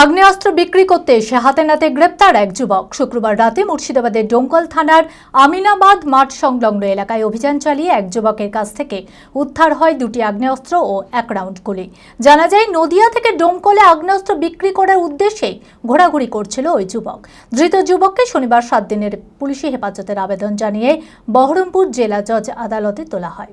আগ্নেয়াস্ত্র বিক্রি করতে এসে হাতে নাতে গ্রেপ্তার এক যুবক। শুক্রবার রাতে মুর্শিদাবাদের ডোমকল থানার আমিনাবাদ মাঠ সংলগ্ন এলাকায় অভিযান চালিয়ে এক যুবকের কাছ থেকে উদ্ধার হয় দুটি আগ্নেয়াস্ত্র ও এক রাউন্ড গুলি। জানা যায়, নদিয়া থেকে ডোমকলে আগ্নেয়াস্ত্র বিক্রি করার উদ্দেশ্যেই ঘোরাঘুরি করছিল ওই যুবক। ধৃত যুবককে শনিবার সাত দিনের পুলিশি হেফাজতের আবেদন জানিয়ে বহরমপুর জেলা জজ আদালতে তোলা হয়।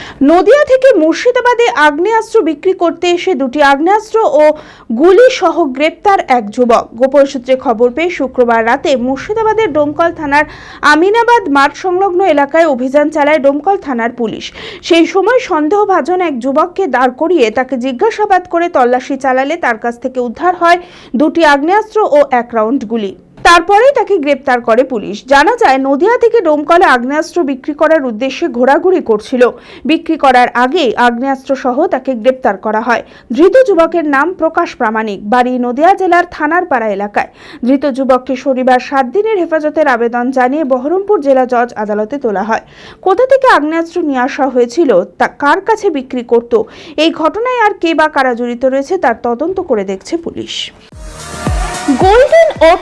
Nadia থেকে মুর্শিদাবাদে আগ্নেয়াস্ত্র বিক্রি করতে এসে দুটি আগ্নেয়াস্ত্র ও গুলি সহ গ্রেপ্তার এক যুবক। গোপন সূত্রে খবর পেয়ে শুক্রবার রাতে মুর্শিদাবাদের ডোমকল থানার আমিনাবাদ মাঠ সংলগ্ন এলাকায় অভিযান চালায় ডোমকল থানার পুলিশ। সেই সময় সন্দেহভাজন এক যুবককে দাঁড় করিয়ে তাকে জিজ্ঞাসাবাদ করে তল্লাশি চালালে তার কাছ থেকে উদ্ধার হয় দুটি আগ্নেয়াস্ত্র ও এক রাউন্ড গুলি। তারপরেই তাকে গ্রেপ্তার করে পুলিশ। জানা যায়, নদিয়া থেকে ডোমকলে আগ্নেয়াস্ত্র বিক্রি করার উদ্দেশ্যে ঘোরাঘুরি করছিল। বিক্রি করার আগে আগ্নেয়াস্ত্র সহ তাকে গ্রেপ্তার করা হয়। ধৃত যুবকের নাম প্রকাশ প্রামাণিক। বাড়ি নদিয়া জেলার থানার পাড়া এলাকায়। ধৃত যুবককে শনিবার সাত দিনের হেফাজতের আবেদন জানিয়ে বহরমপুর জেলা জজ আদালতে তোলা হয়। কোথা থেকে আগ্নেয়াস্ত্র নিয়ে আসা হয়েছিল, তা কার কাছে বিক্রি করত, এই ঘটনায় আর কে বা কারা জড়িত রয়েছে, তার তদন্ত করে দেখছে পুলিশ। গোল্ডেন এলো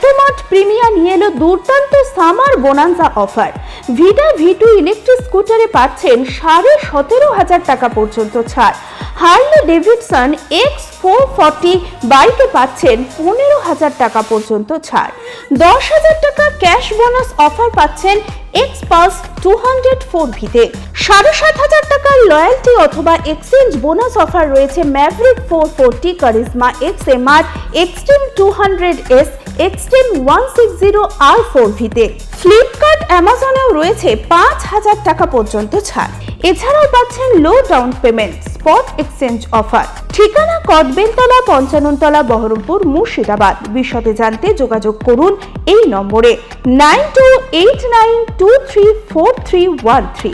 দুর্দান্ত summer bonanza offer. Vida V two electric স্কুটারে পাচ্ছেন সাড়ে সতেরো হাজার টাকা পর্যন্ত ছাড়। Harley Davidson X four forty বাইকে পাচ্ছেন পনেরো হাজার টাকা পর্যন্ত ছাড়। দশ হাজার টাকা ক্যাশ বোনাস অফার পাচ্ছেন X pulse two hundred four ভিতে। সাড়ে সাত হাজার টাকার লয়্যালটি অথবা এক্সচেঞ্জ বোনাস অফার রয়েছে Maverick four forty Karizma X M R Xtreme two hundred S Xtreme one six zero R four ভিতে ফ্লিপকার্ট অ্যামাজনেও রয়েছে পাঁচ হাজার টাকা পর্যন্ত ছাড়। এছাড়াও পাচ্ছেন low down payment spot exchange offer ঠিকানা কদবেলতলা, পঞ্চাননতলা, বহরমপুর, মুর্শিদাবাদ। বিশদে জানতে যোগাযোগ করুন এই নম্বরে। Nine two eight nine two three four three one three.